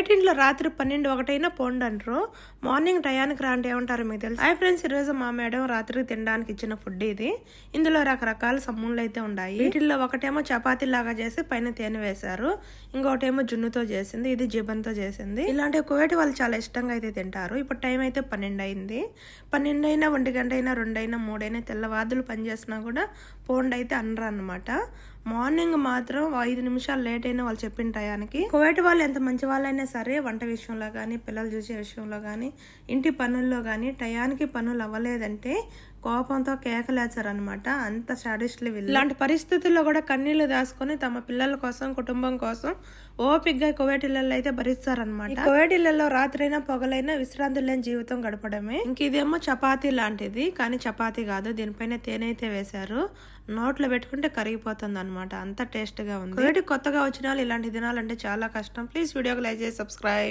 బయటింట్లో రాత్రి పన్నెండు ఒకటైనా పోండి అంటారు మార్నింగ్ టయానికి రా ఏమంటారు మీకు తెలుసు. హాయ్ ఫ్రెండ్స్ ఈరోజు మా మేడం రాత్రికి తినడానికి ఇచ్చిన ఫుడ్ ఇది. ఇందులో రకరకాల సమ్ముళ్ళు అయితే ఉన్నాయి. వీటిల్లో ఒకటేమో చపాతీ లాగా చేసి పైన తేనె వేశారు. ఇంకోటేమో జున్నుతో చేసింది. ఇది జీబంతో చేసింది. ఇలాంటి కువైట్ వాళ్ళు చాలా ఇష్టంగా అయితే తింటారు. ఇప్పుడు టైం అయితే పన్నెండు అయింది పన్నెండు అయినా ఒంటి గంట అయినా రెండైనా మూడైనా తెల్లవాదులు పనిచేసినా కూడా పోండి అయితే అనరు అనమాట మార్నింగ్ మాత్రం ఐదు నిమిషాలు లేట్ అయినా వాళ్ళు చెప్పిన టయానికి. కువైట్ వాళ్ళు ఎంత మంచి వాళ్ళైనా సరే వంట విషయంలో కానీ పిల్లలు చూసే విషయంలో కానీ ఇంటి పనుల్లో కానీ టయానికి పనులు అవ్వలేదంటే కోపంతో కేకలేచారనమాట అంత సాడిస్టులు వీళ్ళు. ఇలాంటి పరిస్థితుల్లో కూడా కన్నీళ్ళు దాచుకొని తమ పిల్లల కోసం కుటుంబం కోసం ఓపిగ్గా కువైట్ ఇళ్ళలో అయితే భరిస్తారనమాట కువైట్ ఇళ్ళలో రాత్రైనా పొగలైనా విశ్రాంతి లేని జీవితం గడపడమే. ఇంక ఇదేమో చపాతీ లాంటిది కానీ చపాతీ కాదు. దీనిపైన తేనె అయితే వేశారు. నోట్లో పెట్టుకుంటే కరిగిపోతుంది అనమాట అంత టేస్ట్గా ఉంది. కువైట్ కొత్తగా వచ్చిన వాళ్ళు ఇలాంటి తినాలంటే చాలా కష్టం. ప్లీజ్ వీడియోకి లైక్ చేసి సబ్స్క్రైబ్.